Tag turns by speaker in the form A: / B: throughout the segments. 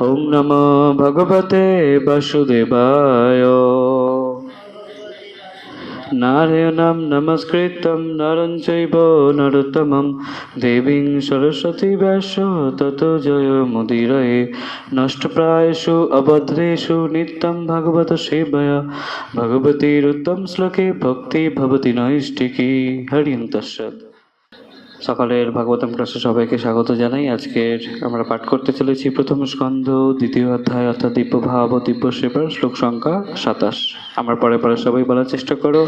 A: ওম নমো ভগবতে বাসুদেবায়। নারায়ণম নমস্কৃতম নরং চৈব দেবীং সরস্বতী ব্যাস, তত জয় মুদিরয়ে। নষ্টপ্রায়সু অভদ্রেষু নিত্যং ভগবত সেবয়া। ভগবতীরুত্তম শ্লোকে ভক্তি ভবতি নৈষ্টিকী হরিং তস্যৎ সকালের ভাগবতম ক্লাসে সবাইকে স্বাগত জানাই। আজকের আমরা পাঠ করতে চলেছি প্রথম স্কন্ধ, দ্বিতীয় অধ্যায় অর্থাৎ দিব্য ভাব ও দিব্য সেবার শ্লোক সংখ্যা সাতাশ। আমার পরে পরে সবাই বলার চেষ্টা করো।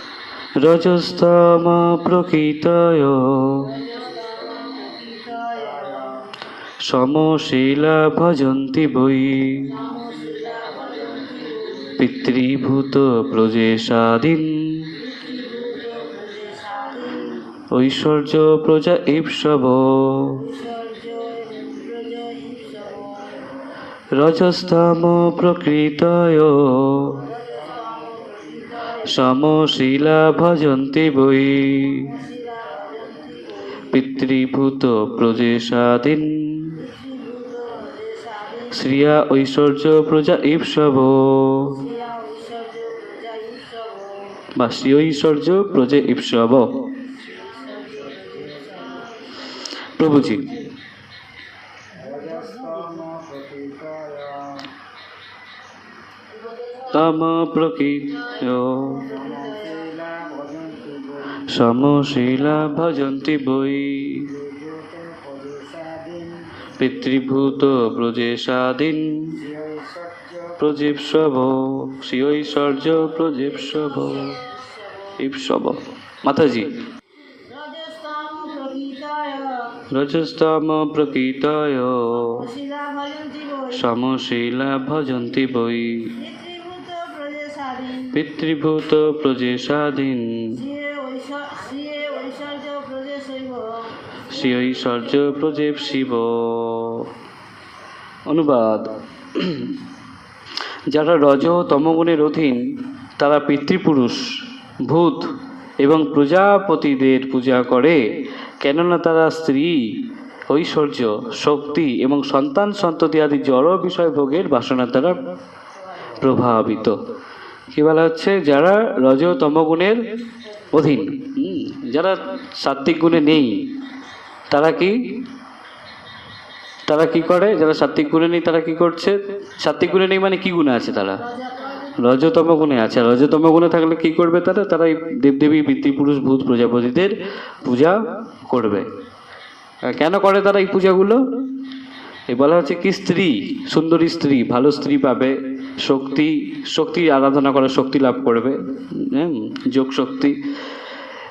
A: রজস্তম প্রকৃতয় সমশীলা ভজন্তি বই পিতৃভূত প্রজেশাদীন ঐশ্বর্য প্রজা ঈপ্সব রজস্তম প্রকৃতয়। সমশীলা ভজন্তি বৈ। পিতৃভূত প্রজেশাদীন শ্রিয়া ঐশ্বর্য প্রজা ঈপ্সব বা শ্রী ঐশ্বর্য প্রজে ঈপ্সব প্রভুজি। তম প্রকৃত। সমশীলা ভজন্তি বৈ। পিতৃভূত প্রজেশাদীন প্রজীবসব শ্রীঐশ্বর্য প্রজীবসব ঈপ্সব মাতাজি
B: রজস্তম প্রকৃতয়
A: সমশীলা ভজন্তি বৈ
B: পিতৃভূত শ্রিয়ে
A: শ্রী ঐশ্বর্য প্রজেব শিব অনুবাদ যারা রজ তমগুণের অধীন, তারা পিতৃপুরুষ, ভূত এবং প্রজাপতিদের পূজা করে। কেননা তারা স্ত্রী, ঐশ্বর্য, শক্তি এবং সন্তান সন্ততি আদি জড় বিষয় ভোগের বাসনা দ্বারা প্রভাবিত। কি বলা হচ্ছে? যারা রজ তমগুণের অধীন যারা সাত্বিক গুণে নেই, তারা কি তারা কি করে? যারা সাত্বিক গুণে নেই, তারা কি করছে? সাত্বিক গুণে নেই মানে কি গুণে আছে তারা? রজতম গুণে আছে। রজতম গুণে থাকলে কি করবে তারা? তারা এই দেবদেবী, পিতৃপুরুষ, ভূত প্রজাপতিদের পূজা করবে। কেন করে তারা এই পূজাগুলো? এই বলা হচ্ছে কি স্ত্রী, সুন্দরী স্ত্রী, ভালো স্ত্রী পাবে, শক্তি শক্তি আরাধনা করে শক্তি লাভ করবে যোগ শক্তি।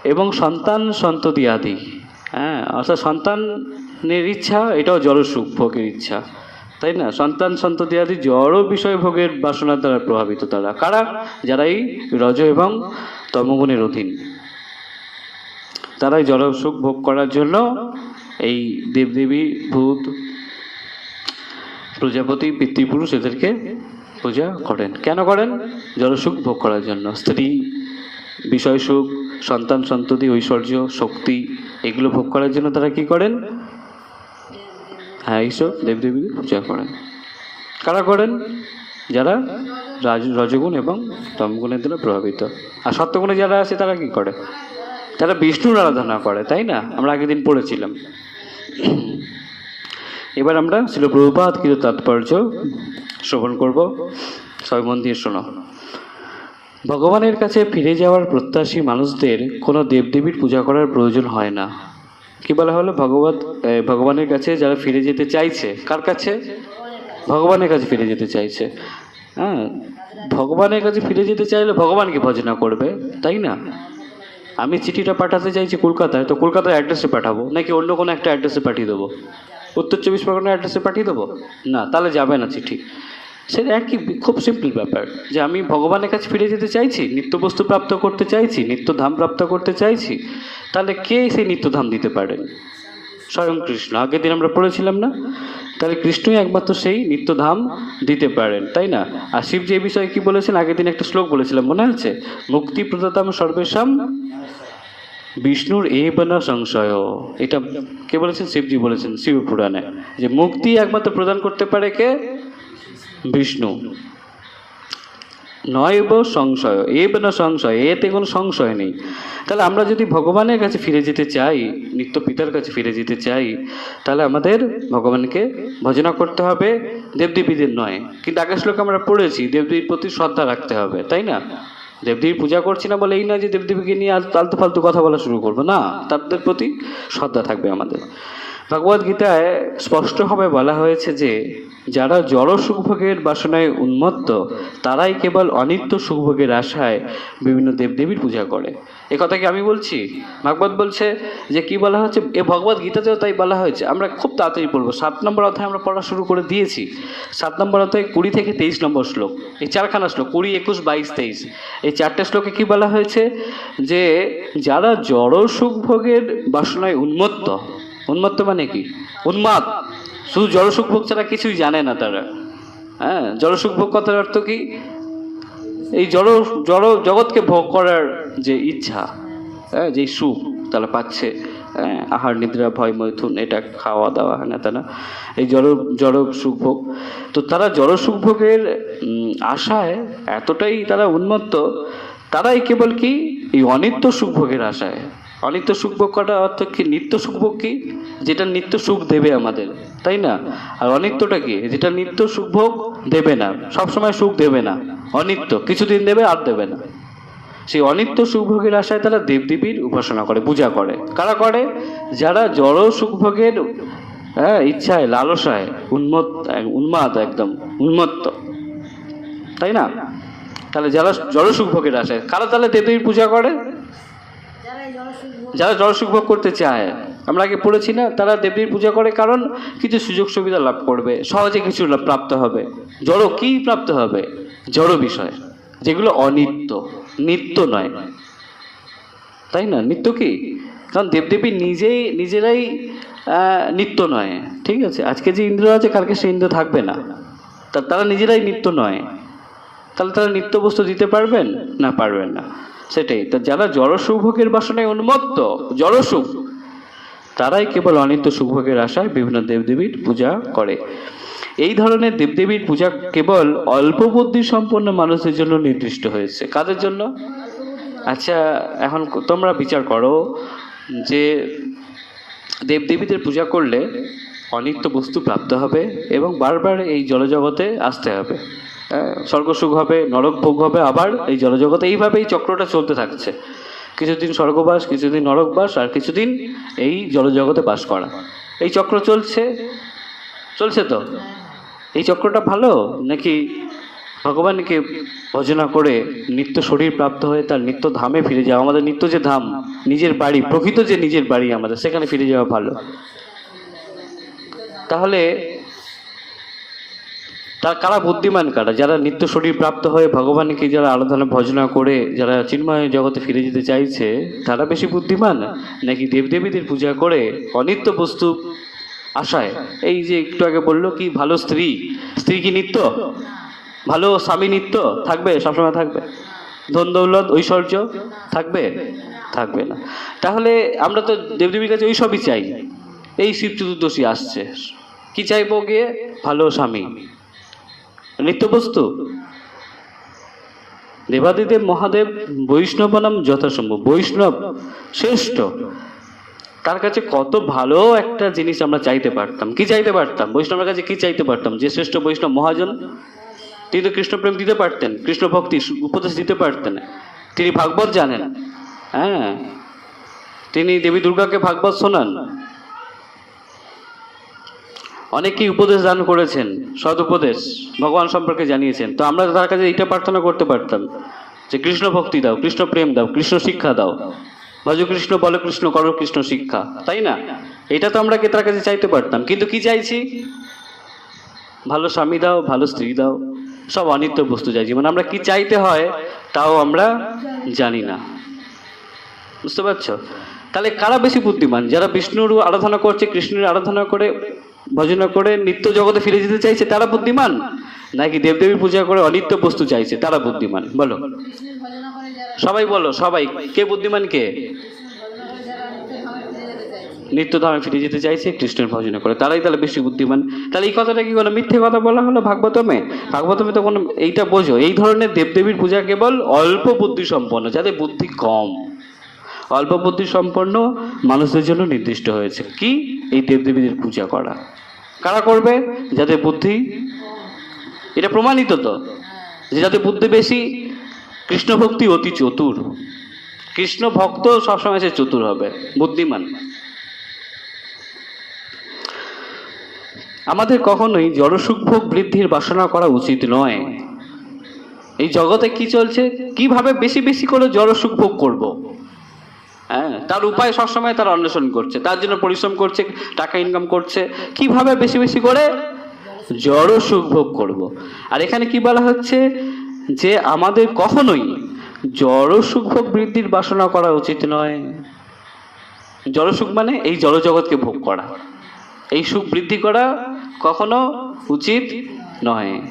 A: এবং সন্তান সন্ততি আদি হ্যাঁ অর্থাৎ সন্তানের ইচ্ছা, এটাও জড়সুখ ভোগের ইচ্ছা। তাই না? সন্তান সন্ততি আদি জড় বিষয় ভোগের বাসনার দ্বারা প্রভাবিত তারা। কারা? যারা এই রজ এবং তমগুণের অধীন। তারাই জড় সুখ ভোগ করার জন্য এই দেবদেবী, ভূত, প্রজাপতি, পিতৃপুরুষ এদেরকে পূজা করেন। কেন করেন? জলসুখ ভোগ করার জন্য। স্ত্রী, বিষয় সুখ, সন্তান সন্ততি, ঐশ্বর্য, শক্তি, এগুলো ভোগ করার জন্য তারা কি করেন? হ্যাঁ এইসব দেবদেবীকে পূজা করেন। কারা করেন? যারা রাজ, রজগুণ এবং তমগুণের দ্বারা প্রভাবিত। আর সত্যগুণে যারা আছে, তারা কি করে? তারা বিষ্ণুর আরাধনা করে, তাই না? আমরা আগের দিন পড়েছিলাম। এবার আমরা ছিল প্রভুপাত কিছু তাৎপর্য শ্রবণ করব। সবাই মন দিয়ে শোনো। ভগবানের কাছে ফিরে যাওয়ার প্রত্যাশী মানুষদের কোনো দেবদেবীর পূজা করার প্রয়োজন হয় না। কি বলা হলো? ভগবত ভগবানের কাছে যারা ফিরে যেতে চাইছে, কার কাছে? ভগবানের কাছে ফিরে যেতে চাইছে। হ্যাঁ ভগবানের কাছে ফিরে যেতে চাইলে ভগবানকে ভজনা করবে? তাই না? আমি চিঠিটা পাঠাতে চাইছি কলকাতায়, তো কলকাতার অ্যাড্রেসে পাঠাবো? নাকি অন্য কোনো একটা অ্যাড্রেসে পাঠিয়ে দেবো? উত্তর চব্বিশ পরগনার অ্যাড্রেসে পাঠিয়ে দেবো? না, তাহলে যাবে না চিঠি। সেটা একই খুব সিম্পল ব্যাপার, যে আমি ভগবানের কাছে ফিরে যেতে চাইছি, নিত্যবস্তু প্রাপ্ত করতে চাইছি, নিত্যধাম প্রাপ্ত করতে চাইছি তাহলে কে সেই নিত্যধাম দিতে পারেন স্বয়ং কৃষ্ণ। আগের দিন আমরা পড়েছিলাম না? তাহলে কৃষ্ণই একমাত্র সেই নিত্যধাম দিতে পারেন, তাই না? আর শিব যে বিষয়ে কি বলেছেন? আগের দিন একটা শ্লোক বলেছিলাম, মনে আছে? মুক্তি প্রদাতাম সর্বেশাম বিষ্ণুর এ বনা সংশয়। এটা কে বলেছেন? শিবজি বলেছেন শিব পুরাণে যে মুক্তি একমাত্র প্রদান করতে পারে কে? বিষ্ণু। নয়ব সংশয় এব না সংশয়, এতে কোনো সংশয় নেই। তাহলে আমরা যদি ভগবানের কাছে ফিরে যেতে চাই, নিত্য পিতার কাছে ফিরে যেতে চাই, তাহলে আমাদের ভগবানকে ভজনা করতে হবে দেবদেবীদের নয়। কিন্তু আগের শ্লোকে আমরা পড়েছি, দেবদেবীর প্রতি শ্রদ্ধা রাখতে হবে, তাই না? দেবদেবীর পূজা করছি না বলে এই নয় যে দেবদেবীকে নিয়ে আর ফালতু কথা বলা শুরু করব, না, তাদের প্রতি শ্রদ্ধা থাকবে আমাদের। ভগবদ গীতায় স্পষ্টভাবে বলা হয়েছে যে, যারা জড় সুখভোগের বাসনায় উন্মত্ত, তারাই কেবল অনিত্য সুখভোগের আশায় বিভিন্ন দেবদেবীর পূজা করে। এ কথা কি আমি বলছি? ভাগবত বলছে যে, কি বলা হচ্ছে? এ ভগবত গীতাতেও তাই বলা হয়েছে। আমরা খুব তাড়াতাড়ি পড়ব। সাত নম্বর অধ্যায় আমরা পড়া শুরু করে দিয়েছি। সাত নম্বর অধ্যায় কুড়ি থেকে তেইশ নম্বর শ্লোক, এই চারখানা শ্লোক, কুড়ি, একুশ, বাইশ, তেইশ। এই চারটে শ্লোকে কি বলা হয়েছে? যে, যারা জড় সুখভোগের বাসনায় উন্মত্ত উন্মত্ত মানে কি? উন্মাদ। শুধু জড়সুখ ভোগ ছাড়া কিছুই জানে না তারা। হ্যাঁ জড়সুখ ভোগ কথার অর্থ কি? এই জড় জড় জগৎকে ভোগ করার যে ইচ্ছা হ্যাঁ যে সুখ তারা পাচ্ছে হ্যাঁ আহার, নিদ্রা, ভয়, মৈথুন, এটা খাওয়া দাওয়া হ্যাঁ না তা না। এই জড় জড় সুখ ভোগ। তো তারা জড় সুখ ভোগের আশায় এতটাই তারা উন্মত্ত, তারাই কেবল কি? এই অনিত্য সুখ ভোগের আশায়। অনিত্য সুখ ভোগ করা অর্থ কি? নিত্য সুখ ভোগ কি? যেটা নিত্য সুখ দেবে আমাদের, তাই না? আর অনিত্যটা কি? যেটা নিত্য সুখ ভোগ দেবে না, সবসময় সুখ দেবে না, অনিত্য। কিছুদিন দেবে, আর দেবে না। সেই অনিত্য সুখভোগের আশায় তারা দেবদেবীর উপাসনা করে, পূজা করে। কারা করে? যারা জড় সুখভোগের হ্যাঁ ইচ্ছায়, লালসায় উন্মত, উন্মাদ একদম, উন্মত্ত। তাই না? তাহলে যারা জড় সুখভোগের আশায়, কারা তাহলে দেবদেবীর পূজা করে?
B: যারা জলসুখ ভোগ
A: করতে চায়, আমরা আগে পড়েছি না, তারা দেবীর পূজা করে কারণ কিছু সুযোগ সুবিধা লাভ করবে, সহজে কিছু প্রাপ্ত হবে। জড় কি প্রাপ্ত হবে? জড় বিষয়, যেগুলো অনিত্য, নিত্য নয়। তাই না? নিত্য কি? কারণ দেবদেবী নিজেই, নিজেরাই নিত্য নয়। ঠিক আছে? আজকে যে ইন্দ্র আছে, কালকে সে ইন্দ্র থাকবে না। তা তারা নিজেরাই নিত্য নয়। তাহলে তারা নিত্য বস্তু দিতে পারবেন? না পারবেন না। সেটাই। তা যারা জড় সুভোগের বাসনায় উন্মত্ত জড় সুখ তারাই কেবল অনিত্য সুভোগের আশায় বিভিন্ন দেবদেবীর পূজা করে। এই ধরনের দেবদেবীর পূজা কেবল অল্প বুদ্ধি সম্পন্ন মানুষদের জন্য নির্দিষ্ট হয়েছে। কাদের জন্য? আচ্ছা এখন তোমরা বিচার করো যে দেবদেবীদের পূজা করলে অনিত্য বস্তু প্রাপ্ত হবে এবং বারবার এই জলজগতে আসতে হবে। স্বর্গসুখ হবে নরক ভোগ হবে আবার এই জলজগতে এইভাবে এই চক্রটা চলতে থাকছে। কিছুদিন স্বর্গবাস, কিছুদিন নরকবাস, আর কিছুদিন এই জলজগতে বাস করা। এই চক্র চলছে। চলছে তো? এই চক্রটা ভালো? নাকি ভগবানকে ভজনা করে নিত্য শরীর প্রাপ্ত হয়ে তার নিত্য ধামে ফিরে যাওয়া? আমাদের নিত্য যে ধাম, নিজের বাড়ি, প্রকৃত যে নিজের বাড়ি আমাদের, সেখানে ফিরে যাওয়া ভালো। তাহলে তার কারা বুদ্ধিমান কারা? যারা নিত্য শরীর প্রাপ্ত হয়ে ভগবানকে যারা আরাধনা ভজনা করে, যারা চিন্ময় জগতে ফিরে যেতে চাইছে, তারা বেশি বুদ্ধিমান? নাকি দেবদেবীদের পূজা করে অনিত্য বস্তু আশায়? এই যে একটু আগে বলল কি, ভালো স্ত্রী? স্ত্রী কি নিত্য? ভালো স্বামী নিত্য? থাকবে? সবসময় থাকবে? ধন দৌলত, ঐশ্বর্য? থাকবে? থাকবে না। তাহলে আমরা তো দেবদেবীর কাছে ওই সবই চাই। এই শিব চতুর্দশী আসছে। কি চাইব গিয়ে? ভালো স্বামী। নিত্যবস্তু। দেবাদিদেব মহাদেব বৈষ্ণব নাম যথাসম্ভব। বৈষ্ণব শ্রেষ্ঠ। তার কাছে কত ভালো একটা জিনিস আমরা চাইতে পারতাম। কি চাইতে পারতাম? বৈষ্ণবের কাছে কি চাইতে পারতাম? যে শ্রেষ্ঠ বৈষ্ণব মহাজন, তিনি তো কৃষ্ণপ্রেম দিতে পারতেন কৃষ্ণ ভক্তি উপদেশ দিতে পারতেন। তিনি ভাগবত জানেন। হ্যাঁ। তিনি দেবী দুর্গাকে ভাগবত শোনান। অনেকেই উপদেশ দান করেছেন সদ উপদেশ ভগবান সম্পর্কে জানিয়েছেন। তো আমরা তার কাছে এটা প্রার্থনা করতে পারতাম যে কৃষ্ণ ভক্তি দাও, কৃষ্ণ প্রেম দাও, কৃষ্ণ শিক্ষা দাও। ভজ কৃষ্ণ, বল কৃষ্ণ, করো কৃষ্ণ শিক্ষা, তাই না? এটা তো আমরা তার কাছে চাইতে পারতাম। কিন্তু কি চাইছি? ভালো স্বামী দাও, ভালো স্ত্রী দাও, সব অনিত্য বস্তু চাইছি। মানে আমরা কি চাইতে হয়, তাও আমরা জানি না। বুঝতে পারছ? তাহলে কারা বেশি বুদ্ধিমান? যারা বিষ্ণুর আরাধনা করছে, কৃষ্ণের আরাধনা করে ভজনা করে নিত্য জগতে ফিরে যেতে চাইছে, তারা বুদ্ধিমান? নাকি দেবদেবীর পূজা করে অনিত্য বস্তু চাইছে, তারা বুদ্ধিমান? বলো। সবাই বলো, সবাই। কে বুদ্ধিমান কে?
B: নিত্য ধামে ফিরে যেতে চাইছে,
A: কৃষ্ণের ভজনা করে। তারাই তাহলে বেশি বুদ্ধিমান। তাহলে এই কথাটা কি কোনো মিথ্যে কথা বলা হলো ভাগবতমে? ভাগবতমে তো কোনো এইটা বোঝো, এই ধরনের দেবদেবীর পূজা কেবল অল্প বুদ্ধি সম্পন্ন যাদের বুদ্ধি কম। অল্প বুদ্ধি সম্পন্ন মানুষদের জন্য নির্দিষ্ট হয়েছে। কি? এই দেবদেবীদের পূজা করা। কারা করবে? যাদের বুদ্ধি, এটা প্রমাণিত তো, যে যাদের বুদ্ধি বেশি কৃষ্ণ ভক্তি অতি চতুর। কৃষ্ণ ভক্ত সবসময় সে চতুর হবে, বুদ্ধিমান। আমাদের কখনোই জড়সুখ ভোগ বৃদ্ধির বাসনা করা উচিত নয়। এই জগতে কি চলছে? কীভাবে বেশি বেশি করে জড়সুখ ভোগ করব। হ্যাঁ তার উপায় সবসময় তারা অন্বেষণ করছে, তার জন্য পরিশ্রম করছে, টাকা ইনকাম করছে। কীভাবে বেশি বেশি করে? জড় সুখ ভোগ করব। আর এখানে কি বলা হচ্ছে? যে আমাদের কখনোই জড় সুখ ভোগ বৃদ্ধির বাসনা করা উচিত নয়। জড় সুখ মানে এই জড়জগৎকে ভোগ করা। এই সুখ বৃদ্ধি করা কখনো উচিত নয়।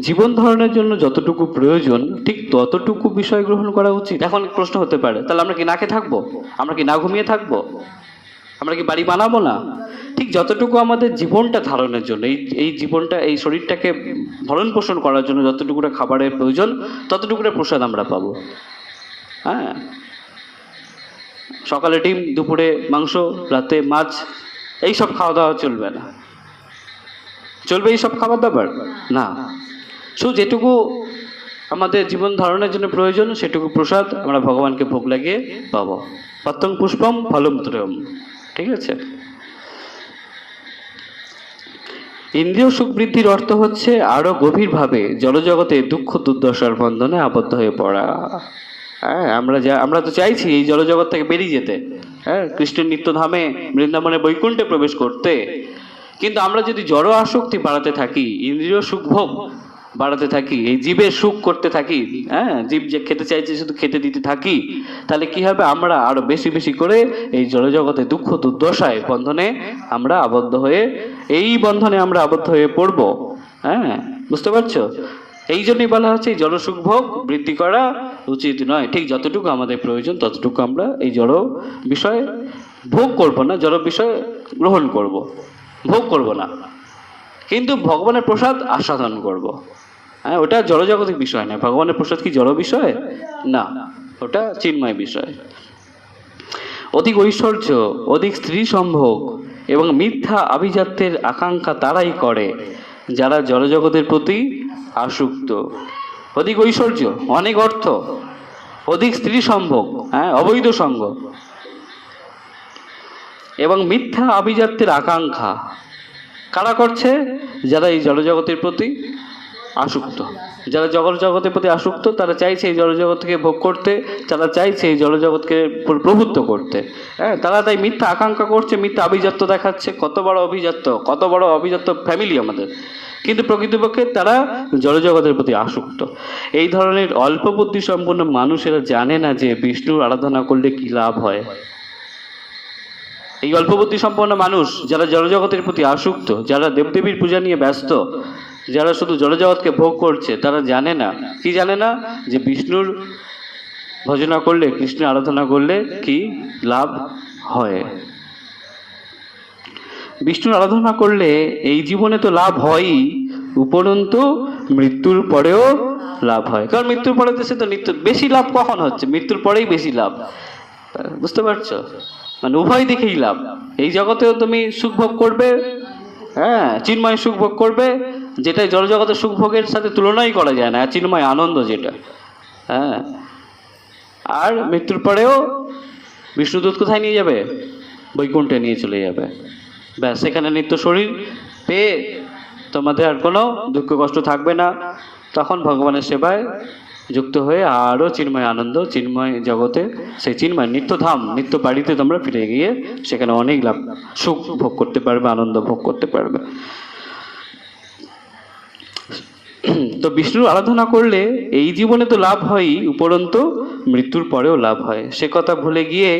A: জীবন ধারণের জন্য যতটুকু প্রয়োজন, ঠিক ততটুকু বিষয় গ্রহণ করা উচিত। এখন প্রশ্ন হতে পারে, তাহলে আমরা কি না খেয়ে থাকব? আমরা কি না ঘুমিয়ে থাকব? আমরা কি বাড়ি বানাবো না? ঠিক যতটুকু আমাদের জীবনটা ধারণের জন্য, এই এই জীবনটা, এই শরীরটাকে ভরণ পোষণ করার জন্য যতটুকুটা খাবারের প্রয়োজন, ততটুকুটা প্রসাদ আমরা পাবো। হ্যাঁ? সকালে ডিম, দুপুরে মাংস, রাতে মাছ, এই সব খাওয়া দাওয়া চলবে না। চলবে এই সব খাবার দাবার? না। শুধু যেটুকু আমাদের জীবন ধারণের জন্য প্রয়োজন, সেটুকু প্রসাদ আমরা ভগবানকে ভোগ লাগিয়ে পাবো। পত্তং পুষ্পম ফলম ত্রয়ম ঠিক আছে? ইন্দ্রিয় সুখ বৃদ্ধির অর্থ হচ্ছে আরও গভীরভাবে জলজগতে দুঃখ, দুর্দশার বন্ধনে আবদ্ধ হয়ে পড়া। হ্যাঁ আমরা যা, আমরা তো চাইছি এই জলজগৎ থেকে বেরিয়ে যেতে। হ্যাঁ কৃষ্ণের নিত্যধামে বৃন্দাবনে বৈকুণ্ঠে প্রবেশ করতে। কিন্তু আমরা যদি জড় আসক্তি বাড়াতে থাকি, ইন্দ্রিয় সুখ ভোগ বাড়াতে থাকি, এই জীবের সুখ করতে থাকি হ্যাঁ? জীব যে খেতে চাইছে শুধু খেতে দিতে থাকি, তাহলে কি হবে? আমরা আরও বেশি বেশি করে এই জড়জগতে দুঃখ দুর্দশায় বন্ধনে আমরা আবদ্ধ হয়ে, এই বন্ধনে আমরা আবদ্ধ হয়ে পড়ব হ্যাঁ? বুঝতে পারছ? এই জন্যই বলা হচ্ছে এই জড়সুখ ভোগ বৃদ্ধি করা উচিত নয়। ঠিক যতটুকু আমাদের প্রয়োজন, ততটুকু আমরা এই জড় বিষয়ে ভোগ করব না, জড় বিষয় গ্রহণ করব, ভোগ করব না। কিন্তু ভগবানের প্রসাদ আস্বাদন করব। হ্যাঁ ওটা জড়জগতিক বিষয় না ভগবানের প্রসাদ কি জড় বিষয়? না, ওটা চিন্ময় বিষয়। অধিক ঐশ্বর্য, অধিক স্ত্রী সম্ভোগ এবং মিথ্যা আভিজাত্যের আকাঙ্ক্ষা তারাই করে, যারা জড়জগতের প্রতি আসক্ত। অধিক ঐশ্বর্য, অনেক অর্থ, অধিক স্ত্রী সম্ভোগ হ্যাঁ অবৈধ সঙ্গ। এবং মিথ্যা আভিজাত্যের আকাঙ্ক্ষা কারা করছে? যারা এই জড়জগতের প্রতি আসক্ত। যারা জগতের প্রতি আসক্ত, তারা চাইছে এই জড়জগৎকে ভোগ করতে, তারা চাইছে এই জড়জগৎকে প্র- প্রভুত্ব করতে। হ্যাঁ তারা তাই মিথ্যা আকাঙ্ক্ষা করছে, মিথ্যা আভিজাত্য দেখাচ্ছে। কত বড় অভিজাত্য, কত বড় অভিজাত্য ফ্যামিলি আমাদের। কিন্তু প্রকৃতপক্ষে তারা জড়জগতের প্রতি আসক্ত। এই ধরনের অল্প বুদ্ধি সম্পন্ন মানুষেরা জানে না যে বিষ্ণুর আরাধনা করলে কি লাভ হয়। এই অল্প বুদ্ধি সম্পন্ন মানুষ যারা জড়জগতের প্রতি আসক্ত, যারা দেবদেবীর পূজা নিয়ে ব্যস্ত যারা শুধু জড়জগৎকে ভোগ করছে, তারা জানে না। কি জানে না? যে বিষ্ণুর ভজনা করলে, কৃষ্ণের আরাধনা করলে কি লাভ হয়? বিষ্ণুর আরাধনা করলে এই জীবনে তো লাভ হয়ই, উপরন্তু মৃত্যুর পরেও লাভ হয়। কারণ মৃত্যুর পরে দেশে তো নিত্য বেশি লাভ কখন হচ্ছে? মৃত্যুর পরেই বেশি লাভ। বুঝতে পারছ? মানে উভয় দিকেই লাভ। এই জগতেও তুমি সুখ ভোগ করবে হ্যাঁ চিন্ময় সুখ ভোগ করবে যেটা জড়জগতের সুখ ভোগের সাথে তুলনাই করা যায় না, চিন্ময় আনন্দ যেটা। হ্যাঁ। আর মৃত্যুর পরেও বিষ্ণুদূত কোথায় নিয়ে যাবে? বৈকুণ্ঠে নিয়ে চলে যাবে। ব্যাস, সেখানে নিত্য শরীর পেয়ে তোমাদের আর কোনো দুঃখ কষ্ট থাকবে না। তখন ভগবানের সেবায় যুক্ত হয়ে আরও চিন্ময় আনন্দ, চিন্ময় জগতে, সেই চিন্ময় নিত্যধাম নিত্য বাড়িতে তোমরা ফিরে গিয়ে সেখানে অনেক লাভ, সুখ ভোগ করতে পারবে, আনন্দ ভোগ করতে পারবে। তো বিষ্ণুর আরাধনা করলে এই জীবনে তো লাভ হয়ই, উপরন্তু মৃত্যুর পরেও লাভ হয়। সে কথা ভুলে গিয়ে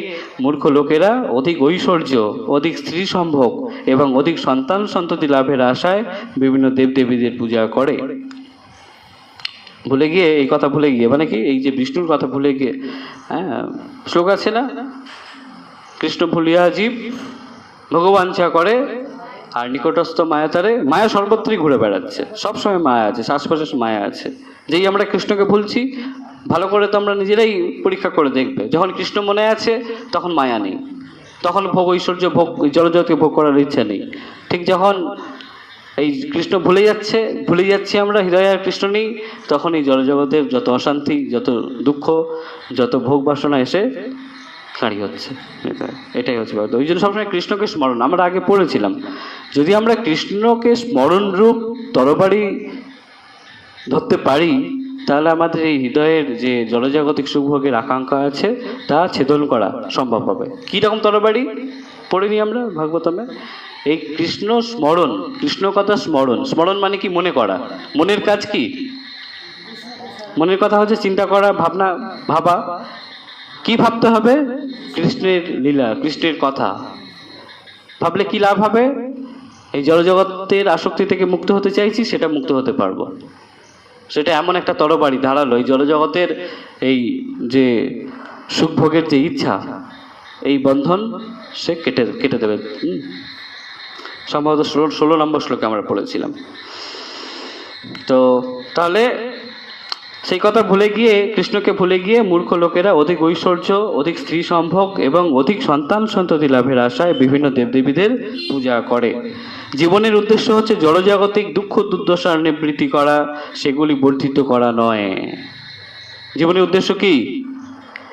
A: মূর্খ লোকেরা অধিক ঐশ্বর্য, অধিক স্ত্রী সম্ভোগ এবং অধিক সন্তান সন্ততি লাভের আশায় বিভিন্ন দেবদেবীদের পূজা করে। ভুলে গিয়ে এই কথা ভুলে গিয়ে মানে কি এই যে বিষ্ণুর কথা ভুলে গিয়ে হ্যাঁ শ্লোক আছে না? কৃষ্ণ ভুলিয়া জীব, ভগবান চা করে আর নিকটস্থ মায়া তারে মায়া সর্বত্রই ঘুরে বেড়াচ্ছে। সবসময় মায়া আছে, শ্বাসপ্রশ্বাস মায়া আছে। যেই আমরা কৃষ্ণকে ভুলছি, ভালো করে তো আমরা নিজেরাই পরীক্ষা করে দেখবে। যখন কৃষ্ণ মনে আছে, তখন মায়া নেই। তখন ভোগ ঐশ্বর্য, ভোগ জলজগৎকে ভোগ করার ইচ্ছা নেই। ঠিক যখন এই কৃষ্ণ ভুলে যাচ্ছে, ভুলে যাচ্ছি আমরা, হৃদয়ে আর কৃষ্ণ নেই, তখন এই জলজগতের যত অশান্তি, যত দুঃখ, যত ভোগ বাসনা এসে খাড়ি হচ্ছে। এটাই হচ্ছে ব্যাপার। ওই জন্য সবসময় কৃষ্ণকে স্মরণ, আমরা আগে পড়েছিলাম। যদি আমরা কৃষ্ণকে স্মরণ রূপ তরবারি ধরতে পারি, তাহলে আমাদের এই হৃদয়ের যে জলজাগতিক সুখভোগের আকাঙ্ক্ষা আছে, তা ছেদন করা সম্ভব হবে। কী রকম তরবারি পড়িনি আমরা ভাগবতমে এই কৃষ্ণ স্মরণ, কৃষ্ণ কথা স্মরণ স্মরণ মানে কি? মনে করা। মনের কাজ কি? মনের কথা হচ্ছে চিন্তা করা, ভাবনা, ভাবা। কি ভাবতে হবে? কৃষ্ণের লীলা কৃষ্ণের কথা। ভাবলে কি লাভ হবে? এই জড়জগতের আসক্তি থেকে মুক্ত হতে চাইছি সেটা মুক্ত হতে পারব। সেটা এমন একটা তরবারি ধারালো এই জড়জগতের এই যে সুখভোগের যে ইচ্ছা এই বন্ধন সে কেটে কেটে দেবে। সম্ভবত ষোলো ষোলো নম্বর শ্লোকে আমরা পড়েছিলাম। তো তাহলে সেই কথা ভুলে গিয়ে, কৃষ্ণকে ভুলে গিয়ে মূর্খ লোকেরা অধিক ঐশ্বর্য, অধিক স্ত্রী সম্ভোগ এবং অধিক সন্তান সন্ততি লাভের আশায় বিভিন্ন দেবদেবীদের পূজা করে। জীবনের উদ্দেশ্য হচ্ছে জড়জাগতিক দুঃখ দুর্দশার নিবৃত্তি করা, সেগুলি বর্ধিত করা নয়। জীবনের উদ্দেশ্য কি?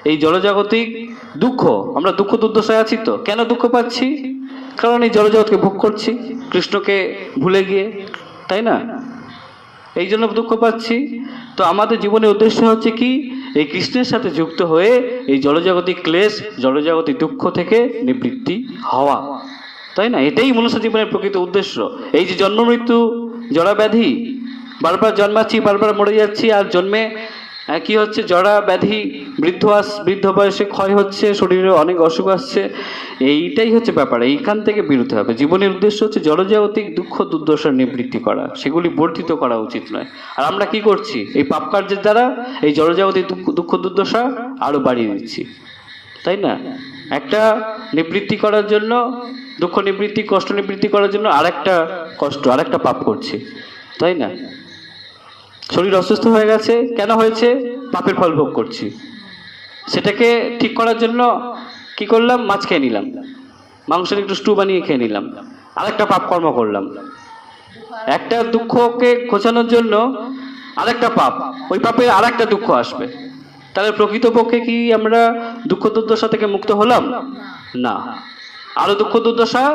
A: এই জড়জাগতিক দুঃখ, আমরা দুঃখ দুর্দশায় আছি তো, কেন দুঃখ পাচ্ছি? কারণ এই জড়জগৎকে ভোগ করছি, কৃষ্ণকে ভুলে গিয়ে, তাই না? এই জন্য দুঃখ পাচ্ছি। তো আমাদের জীবনের উদ্দেশ্য হচ্ছে কি? এই কৃষ্ণের সাথে যুক্ত হয়ে এই জলজাগতিক ক্লেশ, জলজাগতিক দুঃখ থেকে নিবৃত্তি হওয়া। তাই না? এটাই মনুষ্য জীবনের প্রকৃত উদ্দেশ্য। এই যে জন্ম মৃত্যু জড়া ব্যাধি বারবার জন্মাচ্ছি, বারবার মরে যাচ্ছি, আর জন্মে আহ, কি হচ্ছে জড়া ব্যাধি বৃদ্ধ আস বৃদ্ধ বয়সে ক্ষয় হচ্ছে শরীরে অনেক অসুখ আসছে। এইটাই হচ্ছে ব্যাপার এইখান থেকে বেরোতে হবে। জীবনের উদ্দেশ্য হচ্ছে জড়জাগতিক দুঃখ দুর্দশার নিবৃত্তি করা সেগুলি বর্ধিত করা উচিত নয়। আর আমরা কি করছি? এই পাপ কার্যের দ্বারা এই জড়জাগতিক দুঃখ দুঃখ দুর্দশা আরও বাড়িয়ে দিচ্ছি। তাই না? একটা নিবৃত্তি করার জন্য দুঃখ নিবৃত্তি কষ্ট নিবৃত্তি করার জন্য আরেকটা কষ্ট আরেকটা পাপ করছি। তাই না? শরীর অসুস্থ হয়ে গেছে, কেন হয়েছে? পাপের ফল ভোগ করছি। সেটাকে ঠিক করার জন্য কি করলাম? মাছ খেয়ে নিলাম। মাংসের একটু স্টু বানিয়ে খেয়ে নিলাম। আরেকটা পাপ কর্ম করলাম। একটা দুঃখকে ঘোচানোর জন্য আরেকটা পাপ। ওই পাপে আরেকটা দুঃখ আসবে। তাহলে প্রকৃতপক্ষে কি আমরা দুঃখ দুর্দশা থেকে মুক্ত হলাম? না। আরও দুঃখ দুর্দশা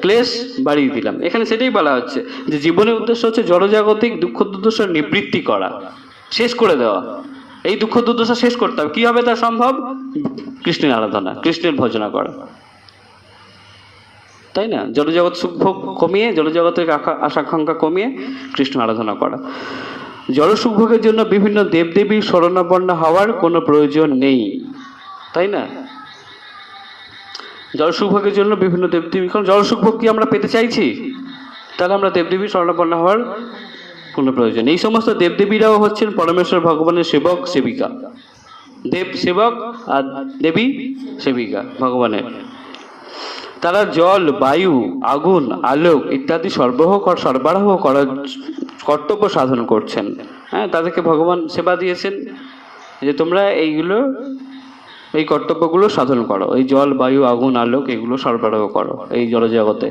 A: ক্লেশ বাড়িয়ে দিলাম। এখানে সেটাই বলা হচ্ছে যে জীবনের উদ্দেশ্য হচ্ছে জড়জাগতিক দুঃখ দুর্দশার নিবৃত্তি করা। শেষ করে দেওয়া। এই দুঃখ দুর্দশা শেষ করতে হবে। কি হবে তা সম্ভব? কৃষ্ণের আরাধনা, কৃষ্ণের ভজনা করা। তাই না? জড়জগৎ সুখ ভোগ কমিয়ে, জড়জগতের আশাকাঙ্ক্ষা কমিয়ে কৃষ্ণ আরাধনা করা। জড় সুখভোগের জন্য বিভিন্ন দেবদেবীর শরণাপন্ন হওয়ার কোনো প্রয়োজন নেই। তাই না? জল সুখভোগের জন্য বিভিন্ন দেবদেবী কারণ জল সুখভোগ কি আমরা পেতে চাইছি? তাহলে আমরা দেবদেবীর শরণাপন্ন হওয়ার কোনো প্রয়োজন। এই সমস্ত দেবদেবীরাও হচ্ছেন পরমেশ্বর ভগবানের সেবক, সেবিকা। দেব সেবক আর দেবী সেবিকা ভগবানের। তারা জল, বায়ু, আগুন, আলোক ইত্যাদি সরবরাহ সরবরাহ করার কর্তব্য সাধন করছেন। হ্যাঁ তাদেরকে ভগবান সেবা দিয়েছেন। যে তোমরা এইগুলো এই কর্তব্যগুলো সাধন করো। এই জল, বায়ু, আগুন, আলোক, এগুলো সরবরাহ করো এই জলজগতে।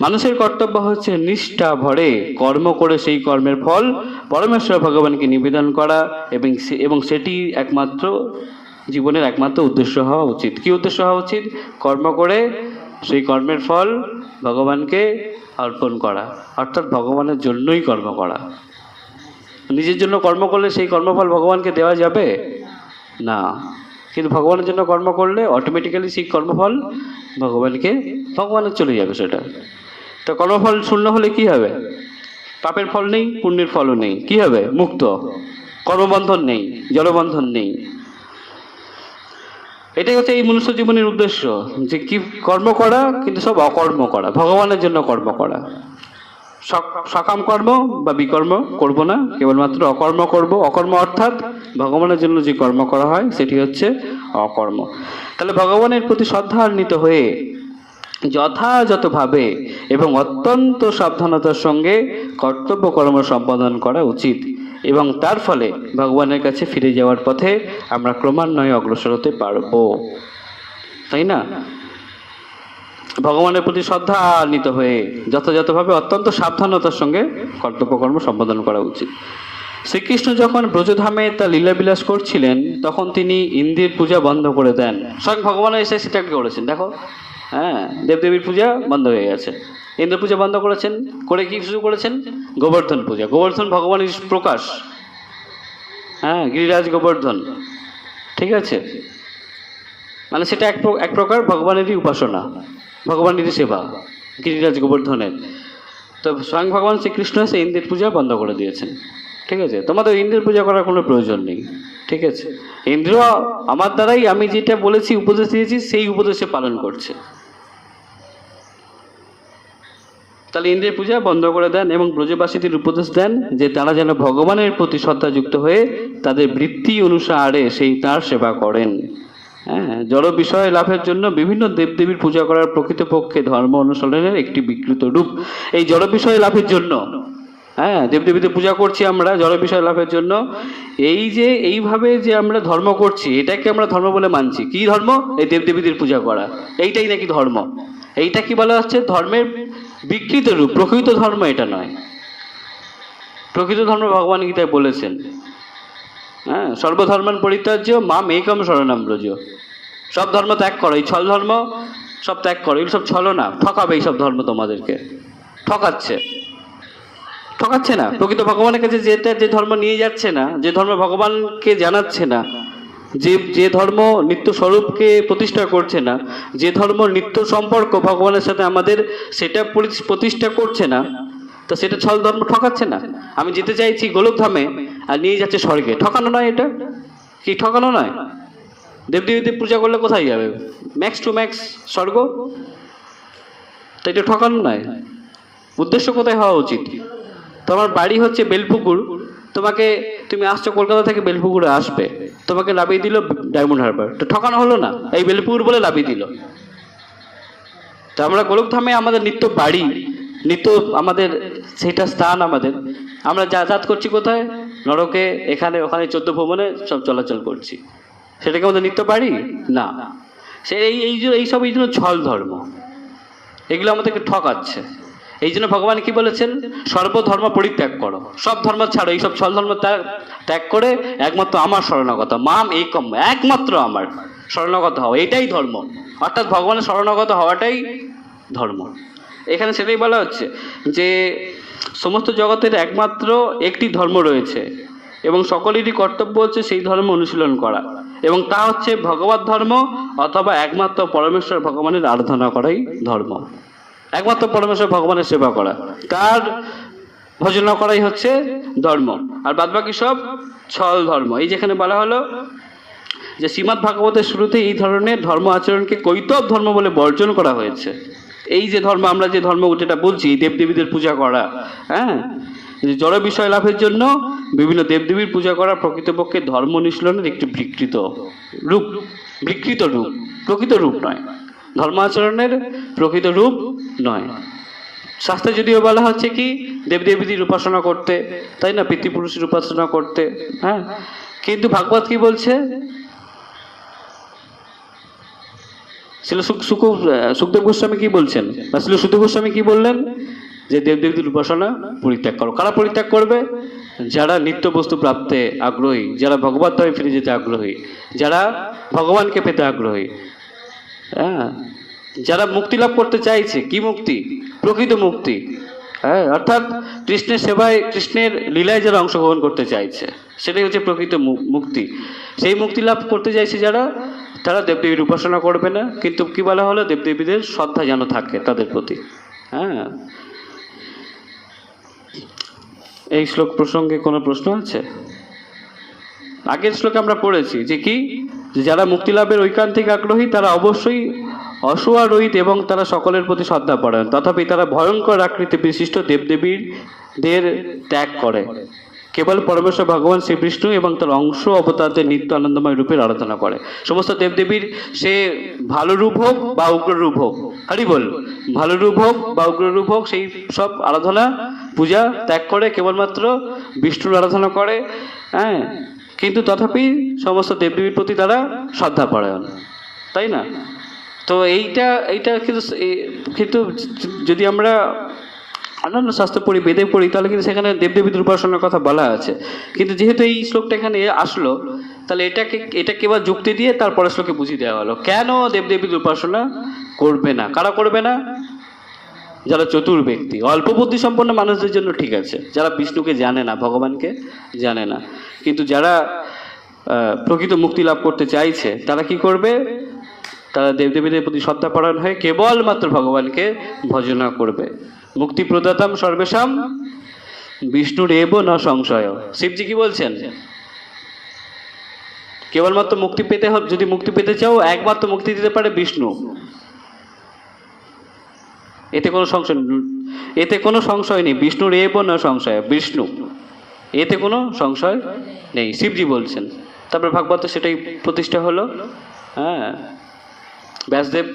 A: মানুষের কর্তব্য হচ্ছে নিষ্ঠা ভরে কর্ম করে সেই কর্মের ফল পরমেশ্বর ভগবানকে নিবেদন করা এবং এবং সেটি একমাত্র জীবনের একমাত্র উদ্দেশ্য হওয়া উচিত। কি উদ্দেশ্য হওয়া উচিত? কর্ম করে সেই কর্মের ফল ভগবানকে অর্পণ করা, অর্থাৎ ভগবানের জন্যই কর্ম করা। নিজের জন্য কর্ম করলে সেই কর্মফল ভগবানকে দেওয়া যাবে? না। কিন্তু ভগবানের জন্য কর্ম করলে অটোমেটিক্যালি সেই কর্মফল ভগবানকে, ভগবানের চলে যাবে সেটা। তো কর্মফল শূন্য হলে কি হবে? পাপের ফল নেই, পুণ্যের ফলও নেই। কি হবে? মুক্ত। কর্মবন্ধন নেই, জলবন্ধন নেই। এটাই হচ্ছে এই মনুষ্য জীবনের উদ্দেশ্য যে কি কর্ম করা, কিন্তু সব অকর্ম করা, ভগবানের জন্য কর্ম করা। সকাম কর্ম বা বিকর্ম করব না, কেবলমাত্র অকর্ম করব। অকর্ম অর্থাৎ ভগবানের জন্য যে কর্ম করা হয়, সেটি হচ্ছে অকর্ম। তাহলে ভগবানের প্রতি শ্রদ্ধান্বিত হয়ে যথাযথভাবে এবং অত্যন্ত সাবধানতার সঙ্গে কর্তব্য কর্ম সম্পাদন করা উচিত এবং তার ফলে ভগবানের কাছে ফিরে যাওয়ার পথে আমরা ক্রমান্বয়ে অগ্রসর হতে পারব। তাই না? ভগবানের প্রতি শ্রদ্ধা শ্রদ্ধান্বিত হয়ে যথাযথভাবে অত্যন্ত সাবধানতার সঙ্গে কর্তব্য কর্ম সম্পাদন করা উচিত। শ্রীকৃষ্ণ যখন ব্রজধামে তার লীলাবিলাস করছিলেন, তখন তিনি ইন্দির পূজা বন্ধ করে দেন। স্বয়ং ভগবান এসে সেটাকে করেছেন। দেখো হ্যাঁ দেবদেবীর পূজা বন্ধ হয়ে গেছে। ইন্দ্র পূজা বন্ধ করেছেন। করে কি শুরু করেছেন? গোবর্ধন পূজা। গোবর্ধন ভগবানের প্রকাশ। হ্যাঁ গিরিরাজ গোবর্ধন। ঠিক আছে? মানে সেটা এক এক প্রকার ভগবানেরই উপাসনা। ভগবানেরই সেবা, গিরিরাজ গোবর্ধনের। তো স্বয়ং ভগবান শ্রীকৃষ্ণ এসে ইন্দ্রের পূজা বন্ধ করে দিয়েছেন। ঠিক আছে? তোমাদের ইন্দ্রের পূজা করার কোনো প্রয়োজন নেই। ঠিক আছে? ইন্দ্র, আমার দ্বারাই আমি যেটা বলেছি, উপদেশ দিয়েছি, সেই উপদেশে পালন করছে। তাহলে ইন্দ্রের পূজা বন্ধ করে দেন এবং ব্রজবাসীদের উপদেশ দেন যে তারা যেন ভগবানের প্রতি শ্রদ্ধাযুক্ত হয়ে তাদের বৃত্তি অনুসারে সেই তার সেবা করেন। হ্যাঁ জড় বিষয় লাভের জন্য বিভিন্ন দেবদেবীর পূজা করার প্রকৃতপক্ষে ধর্ম অনুসরণের একটি বিকৃত রূপ। এই জড় বিষয় লাভের জন্য হ্যাঁ দেবদেবীদের পূজা করছি আমরা জড় বিষয় লাভের জন্য। এই যে, এইভাবে যে আমরা ধর্ম করছি, এটাকে আমরা ধর্ম বলে মানছি। কি ধর্ম? এই দেবদেবীদের পূজা করা। এইটাই নাকি ধর্ম? এইটা কি বলা হচ্ছে? ধর্মের বিকৃত রূপ। প্রকৃত ধর্ম এটা নয়। প্রকৃত ধর্ম ভগবান গীতায় বলেছেন। হ্যাঁ সর্বধর্মান পরিত্যাজ্য, মা মেকম শরণাম ব্রজ। সব ধর্ম ত্যাগ করো, এই ছল ধর্ম সব ত্যাগ করো, এগুলো সব ছলো না ঠকাবে এইসব ধর্ম তোমাদেরকে। ঠকাচ্ছে। ঠকাচ্ছে না। প্রকৃত ভগবানের কাছে যেটা যে ধর্ম নিয়ে যাচ্ছে না, যে ধর্ম ভগবানকে জানাচ্ছে না, যে যে ধর্ম নিত্য স্বরূপকে প্রতিষ্ঠা করছে না, যে ধর্ম নিত্য সম্পর্ক ভগবানের সাথে আমাদের সেটা প্রতিষ্ঠা করছে না, তো সেটা ছল ধর্ম ঠকাচ্ছে না। আমি যেতে চাইছি গোলকধামে আর নিয়ে যাচ্ছে স্বর্গে। ঠকানো নয় এটা? কি ঠকানো নয়? দেবদেবীদের পূজা করলে কোথায় যাবে? ম্যাক্স টু ম্যাক্স স্বর্গ? তো এটা ঠকানো নয়। উদ্দেশ্য কোথায় হওয়া উচিত? তোমার বাড়ি হচ্ছে বেলপুকুর। তোমাকে তুমি আসছো কলকাতা থেকে বেলপুকুরে আসবে। তোমাকে লাভিয়ে দিল ডায়মন্ড হারবার। তো ঠকানো হলো না? এই বেলপুকুর বলে লাভিয়ে দিল। তো আমরা গোলকধামে আমাদের নিত্য বাড়ি নিত্য আমাদের সেটা স্থান আমাদের। আমরা যাতায়াত করছি কোথায়? নরকে, এখানে, ওখানে চোদ্দ ভ্রমণে সব চলাচল করছি। সেটাকে আমাদের নিত্য পারি না। সে এই এই এইসব এই জন্য ছল ধর্ম। এগুলো আমাদেরকে ঠকাচ্ছে। এই জন্য ভগবান কি বলেছেন? সর্বধর্ম পরিত্যাগ করো। সব ধর্ম ছাড়ো। এইসব ছল ধর্ম ত্যাগ করে একমাত্র আমার শরণাগত। মাম এই কম একমাত্র আমার শরণাগত হওয়া এটাই ধর্ম। অর্থাৎ ভগবানের শরণাগত হওয়াটাই ধর্ম। এখানে সেটাই বলা হচ্ছে যে সমস্ত জগতের একমাত্র একটি ধর্ম রয়েছে এবং সকলেরই কর্তব্য হচ্ছে সেই ধর্ম অনুশীলন করা এবং তা হচ্ছে ভগবত ধর্ম অথবা একমাত্র পরমেশ্বর ভগবানের আরাধনা করাই ধর্ম। একমাত্র পরমেশ্বর ভগবানের সেবা করা। তার ভজনা করাই হচ্ছে ধর্ম। আর বাদবাকি সব ছল ধর্ম। এই যেখানে বলা হলো যে শ্রীমৎ ভাগবতের শুরুতে এই ধরনের ধর্ম আচরণকে কৈতব ধর্ম বলে বর্জন করা হয়েছে। এই যে ধর্ম, আমরা যে ধর্ম যেটা বলছি, দেবদেবীদের পূজা করা হ্যাঁ? জড় বিষয় লাভের জন্য বিভিন্ন দেবদেবীর পূজা করা প্রকৃতপক্ষে ধর্ম অনুশীলনের একটি বিকৃত রূপ বিকৃত রূপ, প্রকৃত রূপ নয়। ধর্ম আচরণের প্রকৃত রূপ নয়। শাস্ত্রে যদিও বলা হচ্ছে কি, দেবদেবীদের উপাসনা করতে, তাই না? পিতৃপুরুষের উপাসনা করতে হ্যাঁ? কিন্তু ভাগবত কি বলছে? ছিল সুখ- সুখ সুখদেব গোস্বামী কি বলছেন? বা ছিল সুধু গোস্বামী কি বললেন? যে দেবদেবীদের উপাসনা পরিত্যাগ করো। কারা পরিত্যাগ করবে? যারা নিত্য বস্তু প্রাপ্তে আগ্রহী, যারা ভগবত ধামে ফিরে যেতে আগ্রহী, যারা ভগবানকে পেতে আগ্রহী। হ্যাঁ? যারা মুক্তি লাভ করতে চাইছে, কি মুক্তি? প্রকৃত মুক্তি। হ্যাঁ? অর্থাৎ কৃষ্ণের সেবায়, কৃষ্ণের লীলায় যারা অংশগ্রহণ করতে চাইছে, সেটাই হচ্ছে প্রকৃত মুক্তি। সেই মুক্তি লাভ করতে চাইছে যারা? তারা দেবদেবীর উপাসনা করবে না, কিন্তু কি বলা হলো? দেবদেবীদের শ্রদ্ধা যেন থাকে তাদের প্রতি। হ্যাঁ? এই শ্লোক প্রসঙ্গে কোনো প্রশ্ন আছে? আগের শ্লোকে আমরা পড়েছি যে কি? যারা মুক্তি লাভের ঐকান্তিক আগ্রহী, তারা অবশ্যই অসুয়ারোহিত এবং তারা সকলের প্রতি শ্রদ্ধা পড়েন তথাপি তারা ভয়ঙ্কর আকৃতি বিশিষ্ট দেবদেবীর দের ত্যাগ করে। কেবল পরমেশ্বর ভগবান শ্রীবিষ্ণু এবং তার অংশ অবতারদের নিত্য আনন্দময় রূপের আরাধনা করে। সমস্ত দেবদেবীর সে ভালো রূপ হোক বা উগ্র রূপ হোক, হরি বল, ভালো রূপ হোক বা উগ্র রূপ হোক, সেই সব আরাধনা, পূজা ত্যাগ করে কেবলমাত্র বিষ্ণুর আরাধনা করে হ্যাঁ? কিন্তু তথাপি সমস্ত দেবদেবীর প্রতি তারা শ্রদ্ধাপরায়ণ, তাই না? তো এইটা এইটা কিন্তু কিন্তু যদি আমরা অন্যান্য শাস্ত্র পড়ি বেদে পড়ি, তাহলে কিন্তু সেখানে দেবদেবীদের উপাসনার কথা বলা আছে। কিন্তু যেহেতু এই শ্লোকটা এখানে আসলো, তাহলে এটাকে এটাকে এবার যুক্তি দিয়ে তারপরে শ্লোকে বুঝিয়ে দেওয়া হলো। কেন দেবদেবীর উপাসনা করবে না? কারা করবে না? যারা চতুর ব্যক্তি। অল্প বুদ্ধি সম্পন্ন মানুষদের জন্য ঠিক আছে। যারা বিষ্ণুকে জানে না, ভগবানকে জানে না। কিন্তু যারা প্রকৃত মুক্তি লাভ করতে চাইছে, তারা কি করবে? তারা দেবদেবীদের প্রতি শ্রদ্ধাপরায়ণ হয়ে কেবলমাত্র ভগবানকে ভজনা করবে। মুক্তি প্রদাতাম সর্বেশাম বিষ্ণুর এব না সংশয়। শিবজি কি বলছেন? কেবলমাত্র মুক্তি পেতে হবে যদি মুক্তি পেতে চাও, একমাত্র মুক্তি দিতে পারে বিষ্ণু। এতে কোনো সংশয় এতে কোনো সংশয় নেই। বিষ্ণুর এব না সংশয়, বিষ্ণু। এতে কোনো সংশয় নেই। শিবজি বলছেন। তারপরে ভাগবত সেটাই প্রতিষ্ঠা হলো। হ্যাঁ। ব্যাসদেব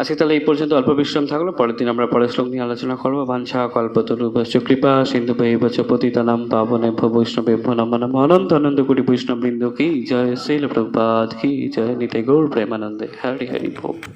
A: আজকে তাহলে এই পর্যন্ত অল্প বিশ্রাম থাকল। পরের দিন আমরা পরের শ্লোক নিয়ে আলোচনা করব। বাঞ্ছা কল্পতরুভশ্চ কৃপা, সিন্ধু ভাই বৈবচ পতিতানাম, পাবনে বৈষ্ণবে নম নম। অনন্ত কোটি বৈষ্ণব বৃন্দ কি জয়। শৈল প্রপাত কি জয়। নিতে গৌর প্রেমানন্দে। হরি হরি ভোগ।